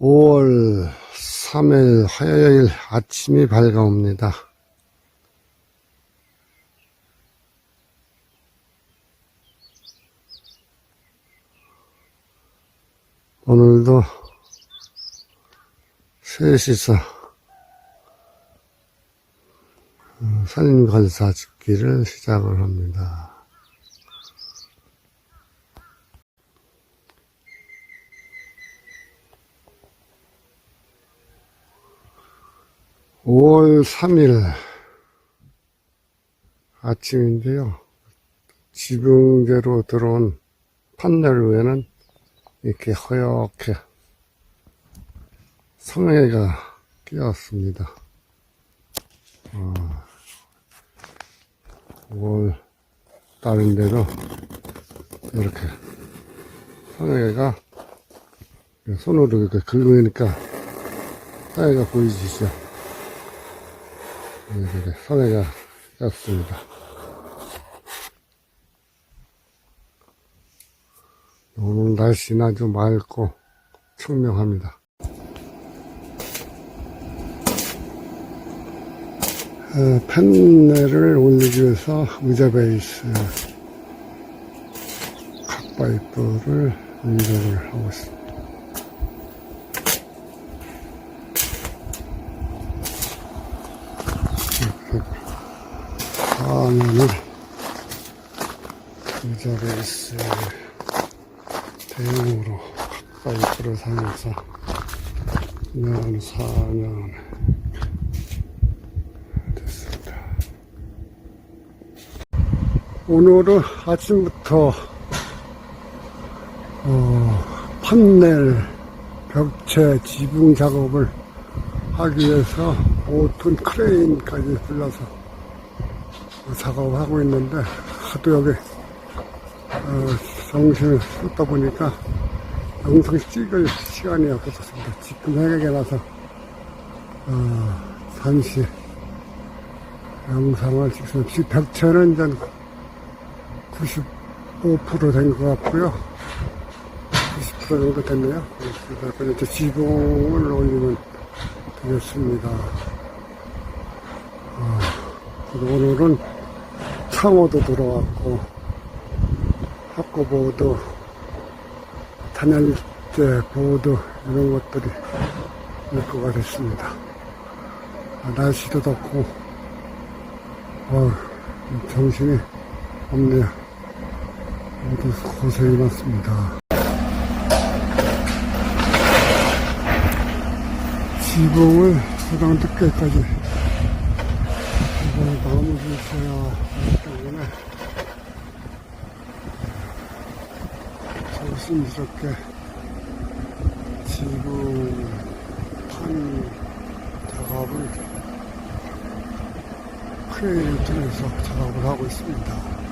5월 3일 화요일 아침이 밝아옵니다. 오늘도 셋이서 어, 산림관사 집기를 시작을 합니다. 5월 3일 아침인데요. 지붕대로 들어온 판넬 위에는 이렇게 허옇게 성애가 끼었습니다. 어, 5월 달인데도 이렇게 성애가 손으로 이렇게 긁으니까 성애가 보이시죠? 꼈습니다. 오늘 날씨는 아주 맑고 청명합니다. 어, 팬넬을 올리기 위해서 의자 베이스 각 파이프를 연결을 하고 있습니다. 화면을 의자 베이스 대용으로 파이프를 사용해서 년 4년 됐습니다. 오늘은 아침부터 어, 판넬 벽체 지붕 작업을 하기 위해서 5톤 크레인까지 불러서 작업을 하고 있는데 하도 여기 어, 정신을 쏟다 보니까 영상 찍을 시간이 없었습니다. 지금 생각이 나서 어, 잠시 영상을 찍습니다. 지금 벽체는 이제 95%된 것 같고요. 90% 정도 됐네요. 그래서 이제 지붕을 올리면 되겠습니다. 어, 오늘은 창호도 들어왔고 학고보드, 단열재 보드 이런 것들이 입고가 됐습니다. 아, 날씨도 덥고 어, 정신이 없네요. 모두 고생이 많습니다. 지붕을 소당 늦게까지 이걸 마무리 있어야 하기 때문에 조심스럽게 지붕 판 작업을 크레인을 통해서 작업을 하고 있습니다.